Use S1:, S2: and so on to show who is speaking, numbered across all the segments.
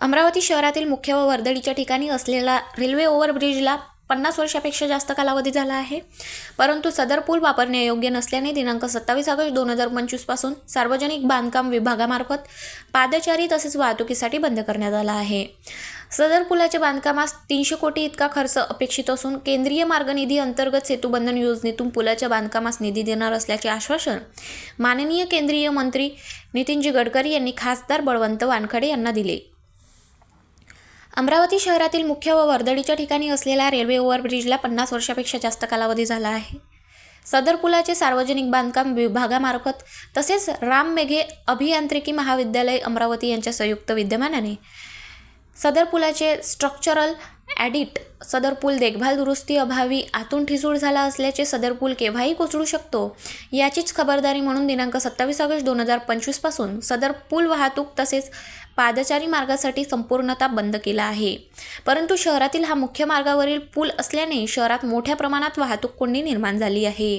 S1: अमरावती शहरातील मुख्य व वर्दळीच्या ठिकाणी असलेला रेल्वे ओव्हरब्रिजला पन्नास वर्षापेक्षा जास्त कालावधी झाला आहे. परंतु सदर पूल वापरण्यायोग्य नसल्याने दिनांक सत्तावीस ऑगस्ट दोन हजार पंचवीसपासून सार्वजनिक बांधकाम विभागामार्फत पादचारी तसेच वाहतुकीसाठी बंद करण्यात आला आहे. सदर पुलाच्या बांधकामास तीनशे कोटी इतका खर्च अपेक्षित असून केंद्रीय मार्ग निधी अंतर्गत सेतुबंधन योजनेतून पुलाच्या बांधकामास निधी देणार असल्याचे आश्वासन माननीय केंद्रीय मंत्री नितीनजी गडकरी यांनी खासदार बळवंत वानखडे यांना दिले. अमरावती शहरातील मुख्य व वर्दळीच्या ठिकाणी असलेल्या रेल्वे ओव्हरब्रिजला पन्नास वर्षापेक्षा जास्त कालावधी झाला आहे. सदर पुलाचे सार्वजनिक बांधकाम विभागामार्फत तसेच राम मेघे अभियांत्रिकी महाविद्यालय अमरावती यांच्या संयुक्त विद्यमानाने सदर पुलाचे स्ट्रक्चरल ॲडिट. सदर पूल देखभाल दुरुस्ती अभावी आतून ठिसूळ झाला असल्याचे सदर पूल केव्हाही कोसळू शकतो याचीच खबरदारी म्हणून दिनांक सत्तावीस ऑगस्ट दोन हजार पंचवीसपासून सदर पूल वाहतूक तसेच पादचारी मार्गासाठी संपूर्णता बंद केला आहे. परंतु शहरातील हा मुख्य मार्गावरील पूल असल्याने शहरात मोठ्या प्रमाणात वाहतूक कोंडी निर्माण झाली आहे.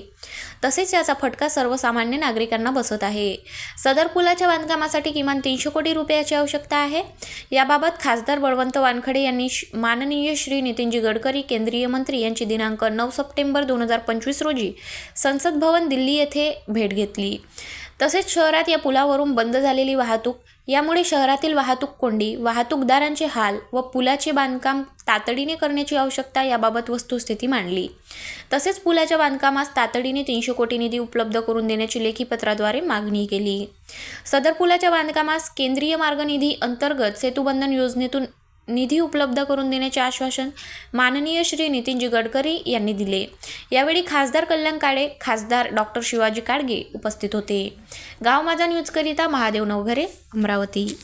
S1: तसेच याचा फटका सर्वसामान्य नागरिकांना बसत आहे. सदर पुलाच्या बांधकामासाठी किमान तीनशे कोटी रुपयाची आवश्यकता आहे. याबाबत खासदार बळवंत वानखडे यांनी माननीय माननीय श्री नितीनजी गडकरी केंद्रीय मंत्री यांची दिनांक नऊ सप्टेंबर दोन हजार पंचवीस रोजी संसद भवन दिल्ली येथे भेट घेतली. तसेच शहरात या पुलावरून बंद झालेली वाहतूक यामुळे शहरातील वाहतूक कोंडी वाहतूकदारांचे हाल व पुलाचे बांधकाम तातडीने करण्याची आवश्यकता याबाबत वस्तुस्थिती मांडली. तसेच पुलाच्या बांधकामास तातडीने तीनशे कोटी निधी उपलब्ध करून देण्याची लेखी पत्राद्वारे मागणी केली. सदर पुलाच्या बांधकामास केंद्रीय मार्ग निधी अंतर्गत सेतुबंधन योजनेतून निधी उपलब्ध करून देण्याचे आश्वासन माननीय श्री नितीनजी गडकरी यांनी दिले. यावेळी खासदार कल्याण काळे खासदार डॉक्टर शिवाजी काडगे उपस्थित होते. गाव माझा न्यूजकरिता महादेव नवघरे अमरावती.